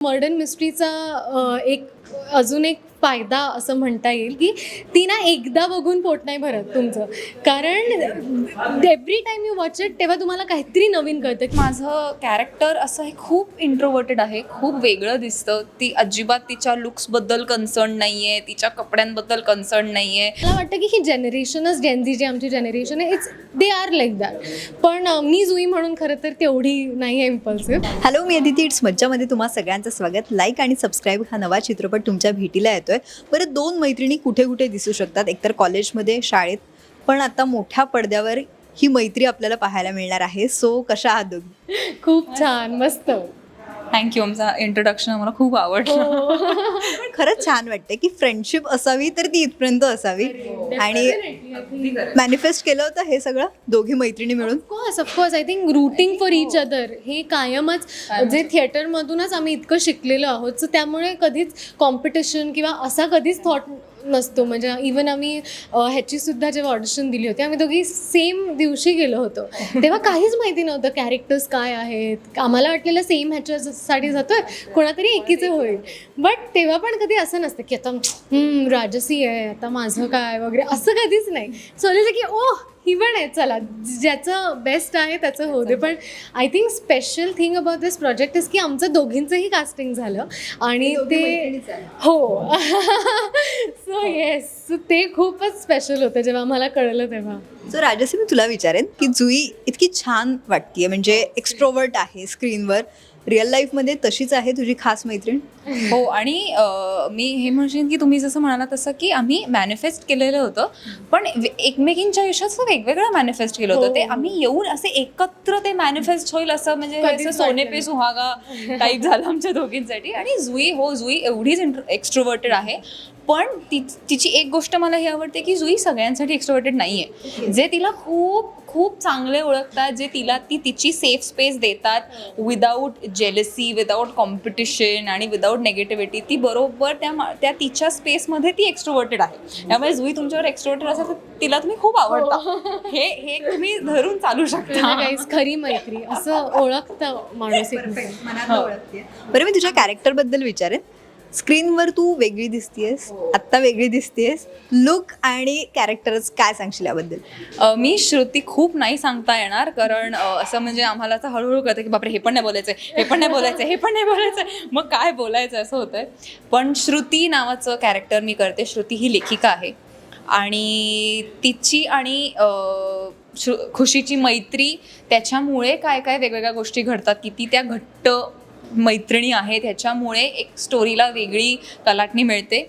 Marden मिस्ट्रीचा एक अजून एक फायदा असं म्हणता येईल की ती ना एकदा बघून पोट नाही भरत तुमचं. कारण every time you watch it तेव्हा तुम्हाला काहीतरी नवीन कळतं. माझं कॅरेक्टर असं हे खूप इंट्रोवर्टेड आहे खूप वेगळं दिसतं. ती अजिबात तिच्या लुक्सबद्दल कन्सर्न नाही आहे तिच्या कपड्यांबद्दल कन्सर्न नाही आहे मला वाटतं की ही जनरेशनच जेनझी जी आमची जनरेशन आहे it's they are like that पण मी जुई म्हणून खरं तर तेवढी नाही आहे इम्पल्सिव्ह हॅलो मी अदिती. इट्स मज्जामध्ये तुम्हाला सगळ्यांचं स्वागत. लाईक आणि सबस्क्राईब हा नवा चित्रपट तुमच्या भेटीला येतो येतोय बरं दोन मैत्रिणी कुठे कुठे दिसू शकतात? एकतर कॉलेजमध्ये शाळेत. पण आता मोठ्या पडद्यावर ही मैत्री आपल्याला पाहायला मिळणार आहे. सो कशा आहात दोघी? खूप छान मस्त. थँक्यू आमचा इंट्रोडक्शन आम्हाला खूप आवडलं. हो. पण खरंच छान वाटते की फ्रेंडशिप असावी तर ती इथपर्यंत असावी. आणि मॅनिफेस्ट केलं होतं हे सगळं दोघी मैत्रिणी मिळून. Of course of course I think rooting for each other हे कायमच जे थिएटरमधूनच आम्ही इतकं शिकलेलो आहोत सो त्यामुळे कधीच कॉम्पिटिशन किंवा असा कधीच थॉट नसतो. म्हणजे इवन आम्ही ह्याचीसुद्धा ह्याची सुद्धा जेव्हा ऑडिशन दिली होती आम्ही दोघी सेम दिवशी गेलो होतो. तेव्हा काहीच माहिती नव्हतं कॅरेक्टर्स काय आहेत. आम्हाला वाटलेलं सेम ह्याच्यासाठी जातोय कोणातरी एकीचं होईल. बट तेव्हा पण कधी असं नसतं की आता राजसी आहे आता माझं काय वगैरे असं कधीच नाही. सो की ओह ही पण आहे चला. ज्याचं बेस्ट आहे त्याचं होऊ दे. पण I think special thing about this project is की आमचं दोघींचंही कास्टिंग झालं. आणि ते हो. सो येस सो ते खूपच स्पेशल होतं जेव्हा आम्हाला कळलं तेव्हा. सो राजसी मी तुला विचारेन की जुई इतकी छान वाटतीये. म्हणजे एक्स्ट्रोवर्ट आहे स्क्रीनवर रिअल लाईफमध्ये तशीच आहे तुझी खास मैत्रीण? हो आणि अं, मी हे म्हणशीन की तुम्ही जसं म्हणाला तसं की आम्ही मॅनिफेस्ट केलेलं होतं. पण वे- एकमेकींच्या आयुष्यात वेगवेगळं मॅनिफेस्ट केलं होतं. हो. ते आम्ही येऊन असे एकत्र ते मॅनिफेस्ट होईल असं म्हणजे कधीच असं सोने वाटलं पे सुहागा टाईप झालं आमच्या दोघींसाठी. आणि जुई हो जुई एवढीच एक्स्ट्रोवर्टेड आहे. पण ती तिची एक गोष्ट मला ही आवडते की जुई सगळ्यांसाठी एक्स्ट्रोवर्टेड नाही आहे जे तिला खूप खूप चांगले ओळखतात जे तिला ती तिची सेफ स्पेस देतात विदाऊट जेलसी विदाऊट कॉम्पिटिशन आणि विदाऊट नेगेटिव्हिटी ती बरोबर त्या त्या तिच्या स्पेसमध्ये ती एक्स्ट्रोवर्टेड आहे. त्यामुळे जुई तुमच्यावर एक्स्ट्रोवर्टेड असेल तर तिला तुम्ही खूप आवडता. हे. हे तुम्ही धरून चालू शकता. काहीच खरी मैत्री. असं ओळखतं माणूस एकमेकांना. बरं मी तुझ्या कॅरेक्टरबद्दल विचारेन. स्क्रीनवर तू वेगळी दिसतीयस आत्ता वेगळी दिसतीयस. लुक आणि कॅरेक्टरच काय सांगशील याबद्दल? अ, मी श्रुती खूप नाही सांगता येणार कारण अ, असं म्हणजे आम्हाला आता हळूहळू कळतं की बापरे हे पण नाही बोलायचं हे पण नाही बोलायचं हे पण नाही बोलायचं मग काय बोलायचं असं होतंय. पण श्रुती नावाचं कॅरेक्टर मी करते. श्रुती ही लेखिका आहे. आणि तिची आणि अ, श्रु खुशीची मैत्री त्याच्यामुळे काय काय वेगवेगळ्या गोष्टी घडतात किती त्या घट्ट मैत्रिणी आहेत ह्याच्यामुळे एक स्टोरीला वेगळी कलाटणी मिळते.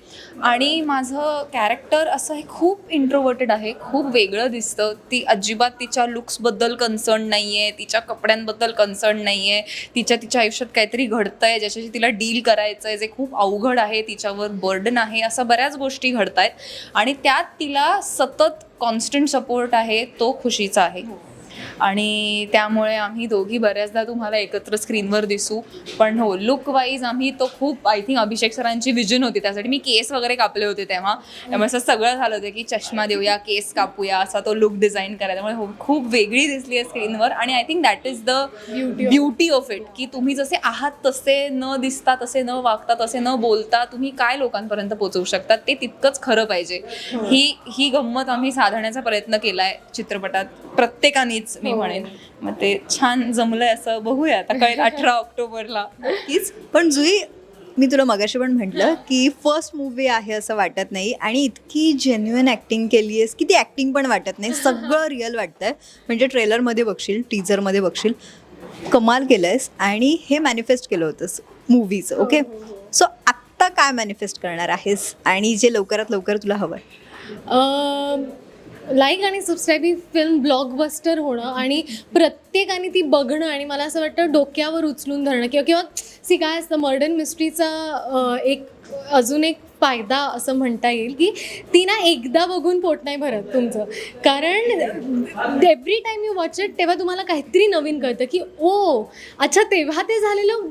आणि माझं कॅरेक्टर असं हे खूप इंट्रोवर्टेड आहे खूप वेगळं दिसतं. ती अजिबात तिच्या लुक्सबद्दल कन्सर्न नाही आहे तिच्या कपड्यांबद्दल कन्सर्न नाही आहे तिच्या तिच्या आयुष्यात काहीतरी घडतं आहे ज्याच्याशी तिला डील करायचं आहे जे खूप अवघड आहे तिच्यावर बर्डन आहे असं बऱ्याच गोष्टी घडत आहेत आणि त्यात तिला सतत कॉन्स्टंट सपोर्ट आहे तो खुशीचा आहे. हो. आणि त्यामुळे आम्ही दोघी बऱ्याचदा तुम्हाला एकत्र स्क्रीनवर दिसू. पण हो लुक वाईज आम्ही तो खूप आय थिंक अभिषेक सरांची विजन होती. त्यासाठी मी केस वगैरे कापले होते तेव्हा. त्यामुळे असं सगळं झालं होतं की चष्मा देऊया केस कापूया असा तो लुक डिझाईन करायला त्यामुळे हो खूप वेगळी दिसली आहे स्क्रीनवर. आणि I think that is the beauty of it की तुम्ही जसे आहात तसे न दिसता तसे न वागता तसे न बोलता तुम्ही काय लोकांपर्यंत पोहोचवू शकतात ते तितकंच खरं पाहिजे. ही. ही गंमत आम्ही साधण्याचा प्रयत्न केलाय चित्रपटात प्रत्येकानेच. मी हो. म्हणेन. मग ते छान जमलंय असं बघूया. आता कळेल अठरा ऑक्टोबरला. नक्कीच. पण जुई मी तुला मगाशी पण म्हटलं की फर्स्ट मूवी आहे असं वाटत नाही आणि इतकी जेन्युअन ॲक्टिंग केली आहेस की ती ॲक्टिंग पण वाटत नाही. सगळं रिअल वाटतंय. म्हणजे ट्रेलरमध्ये बघशील टीजरमध्ये बघशील कमाल केलं आहेस आणि हे मॅनिफेस्ट केलं होतंस मूवीचं ओके सो आत्ता काय मॅनिफेस्ट करणार आहेस आणि जे लवकरात लवकर तुला हवं लाईक आणि सबस्क्राईब ही फिल्म ब्लॉकबस्टर होणं आणि प्रत्येकाने ती बघणं आणि मला असं वाटतं डोक्यावर उचलून धरणं किंवा किंवा सी काय असतं मर्डन मिस्ट्रीचा एक अजून एक फायदा असं म्हणता येईल की ती ना एकदा बघून पोट नाही भरत तुमचं. कारण every time you watch it तेव्हा तुम्हाला काहीतरी नवीन कळतं की ओ अच्छा तेव्हा ते झालेलं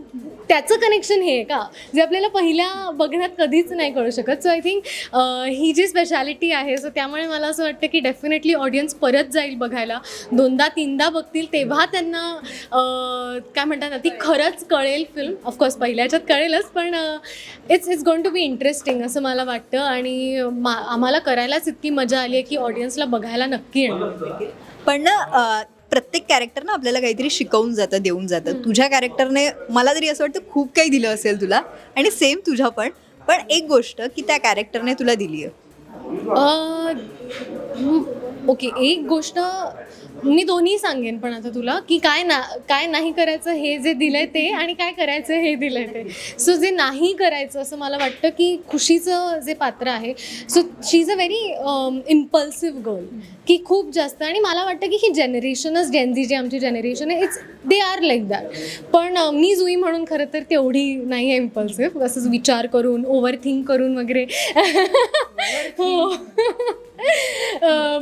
त्याचं कनेक्शन हे आहे का? जे आपल्याला पहिल्या बघण्यात कधीच नाही कळू शकत. सो आय थिंक ही जी स्पेशालिटी आहे सो त्यामुळे मला असं वाटतं की डेफिनेटली ऑडियन्स परत जाईल बघायला. दोनदा तीनदा बघतील तेव्हा त्यांना काय म्हणतात ना ती खरंच कळेल फिल्म ऑफकोर्स पहिल्याच्यात कळेलच पण it's it's going to be interesting असं मला वाटतं आणि मा आम्हाला करायलाच इतकी मजा आली आहे की ऑडियन्सला बघायला नक्की येणार. पण ना प्रत्येक कॅरेक्टर ना आपल्याला काहीतरी शिकवून जातं देऊन जातं. तुझ्या कॅरेक्टरने मला तरी असं वाटतं खूप काही दिलं असेल तुला आणि सेम तुझ्या पण. पण एक गोष्ट की त्या कॅरेक्टरने तुला दिली आहे ओके एक गोष्ट मी दोन्ही सांगेन पण आता तुला की काय ना काय नाही करायचं हे जे दिलंय ते आणि काय करायचं हे दिलंय ते. सो जे नाही करायचं असं मला वाटतं की खुशीचं जे पात्र आहे so she is a very impulsive girl की खूप जास्त आणि मला वाटतं की ही जनरेशनच जेनझी जी आमची जनरेशन आहे it's they are like that पण मी जुई म्हणून खरं तर तेवढी नाही आहे इम्पल्सिव्ह असंच विचार करून ओव्हर थिंक करून वगैरे. हो.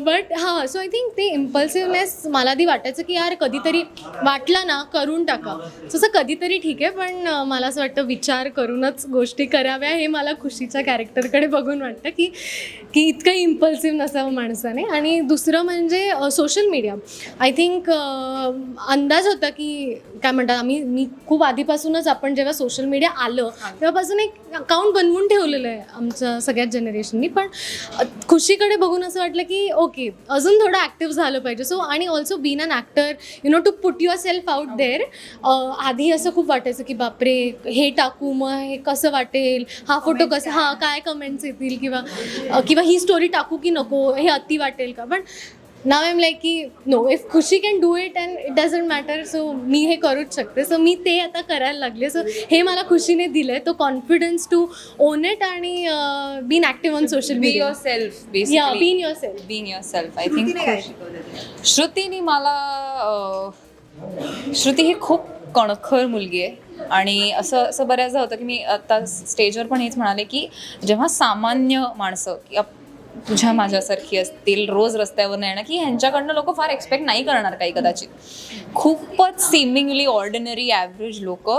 बट हां सो आय थिंक ते इम्पल्सिव्हनेस मला ती वाटायचं की यार कधीतरी वाटला ना करून टाका. तसं कधीतरी ठीक आहे पण मला असं वाटतं विचार करूनच गोष्टी कराव्या हे मला खुशीच्या कॅरेक्टरकडे बघून वाटतं की की इतकं इम्पल्सिव्ह नसावं माणसाने. आणि दुसरं म्हणजे सोशल मीडिया आय थिंक अंदाज होता की काय म्हणतात आम्ही मी खूप आधीपासूनच आपण जेव्हा सोशल मीडिया आलं तेव्हापासून एक अकाउंट बनवून ठेवलेलं आहे आमच्या सगळ्याच जनरेशननी पण खुशीकडे बघून असं वाटलं की ओके अजून थोडं ॲक्टिव्ह झालं पाहिजे. सो आणि also being an actor you know to put yourself out there आधी असं खूप वाटायचं की बापरे हे टाकू मग हे कसं वाटेल? हा फोटो कसा हा काय कमेंट्स येतील? किंवा किंवा ही स्टोरी टाकू की नको हे अति वाटेल का? पण नाव एम लाईक की no if Khushi can do it and it doesn't matter so मी हे करूच शकते. सो मी ते आता करायला लागले. सो हे मला खुशीने दिलं आहे तो कॉन्फिडन्स टू ओन इट आणि being active on social be yourself being yourself being yourself I think श्रुतीने मला श्रुती ही खूप कणखर मुलगी आहे. आणि असं असं बऱ्याचदा होतं की मी आता स्टेजवर पण हेच म्हणाले की जेव्हा सामान्य माणसं तुझ्या माझ्यासारखी असतील रोज रस्त्यावर येणं की ह्यांच्याकडनं लोक फार एक्सपेक्ट नाही करणार काही कदाचित. खूपच सिमिंगली ऑर्डिनरी ॲव्हरेज लोक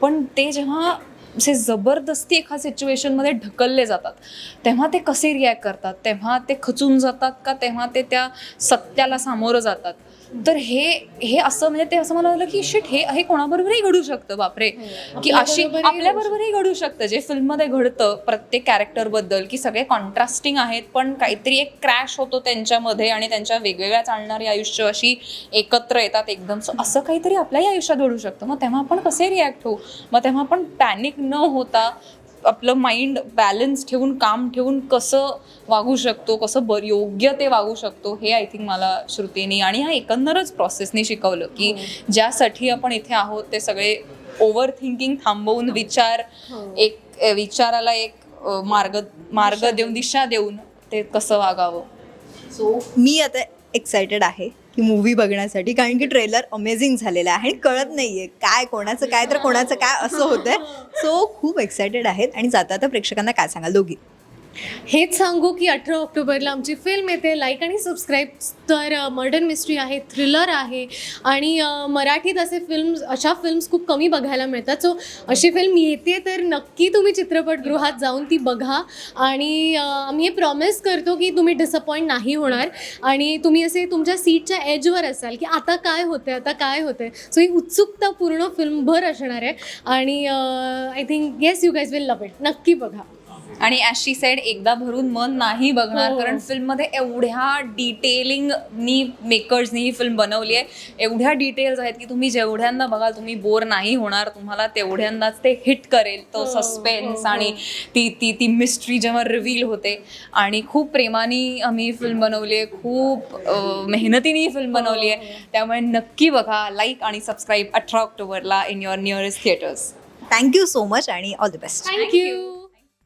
पण ते जेव्हा असे जबरदस्ती एका सिच्युएशनमध्ये ढकलले जातात. तेव्हा ते कसे रिॲक्ट करतात? तेव्हा ते खचून जातात का? तेव्हा ते त्या सत्याला सामोरं जातात. तर हे हे असं म्हणजे ते असं मला वाटलं की शिट हे हे कोणाबरोबरही घडू शकतं? बापरे. की अशी आपल्याबरोबरही घडू शकतं जे फिल्ममध्ये घडतं प्रत्येक कॅरेक्टरबद्दल की सगळे कॉन्ट्रास्टिंग आहेत पण काहीतरी एक क्रॅश होतो त्यांच्यामध्ये आणि त्यांच्या वेगवेगळ्या चालणारी आयुष्य अशी एकत्र येतात एकदम. सो असं काहीतरी आपल्याही आयुष्यात घडू शकतं. मग तेव्हा आपण कसे रिॲक्ट होऊ? मग तेव्हा आपण पॅनिक न होता आपलं माइंड बॅलन्स ठेवून काम ठेवून कसं वागू शकतो कसं बर योग्य ते वागू शकतो हे आय थिंक मला श्रुतीने आणि ह्या एकंदरच प्रोसेसने शिकवलं की ज्यासाठी आपण इथे आहोत ते सगळे ओव्हर थिंकिंग थांबवून विचार एक अ, विचाराला एक मार्ग मार्ग देऊन दिशा देऊन ते कसं वागावं? सो मी आता एक्सायटेड आहे. की मूवी बघण्यासाठी. कारण की ट्रेलर अमेझिंग झालेला आहे आणि कळत नाही आहे काय कोणाचं काय तर कोणाचं काय असं होतं सो खूप एक्सायटेड आहेत. आणि जाता प्रेक्षकांना काय सांगाल दोघी? हेच सांगू की अठरा ऑक्टोबरला आमची फिल्म येते. लाईक आणि सबस्क्राईब तर मर्डर मिस्ट्री आहे थ्रिलर आहे आणि मराठीत असे फिल्म्स अशा फिल्म्स खूप कमी बघायला मिळतात. सो अशी फिल्म येते तर नक्की तुम्ही चित्रपटगृहात जाऊन ती बघा आणि आम्ही हे प्रॉमिस करतो की तुम्ही डिसअपॉइंट नाही होणार आणि तुम्ही असे तुमच्या सीटच्या एजवर असाल की आता काय होते आता काय होते सो ही उत्सुकता पूर्ण फिल्मभर असणार आहे आणि I think yes you guys will love it नक्की बघा. आणि ॲशी साईड एकदा भरून मन नाही बघणार हो. कारण फिल्ममध्ये एवढ्या डिटेलिंगनी मेकर्सनी ही फिल्म बनवली आहे. एवढ्या डिटेल्स आहेत की तुम्ही जेवढ्यांदा बघाल तुम्ही बोर नाही होणार. तुम्हाला तेवढ्यांदाच ते हिट करेल तो हो, सस्पेन्स हो, आणि ती ती ती मिस्ट्री जेव्हा रिव्हील होते. आणि खूप प्रेमाने आम्ही ही फिल्म बनवली आहे. खूप मेहनतीने ही फिल्म बनवली आहे. त्यामुळे नक्की बघा लाईक आणि सबस्क्राईब अठरा ऑक्टोबरला in your nearest theatres thank you so much आणि all the best thank you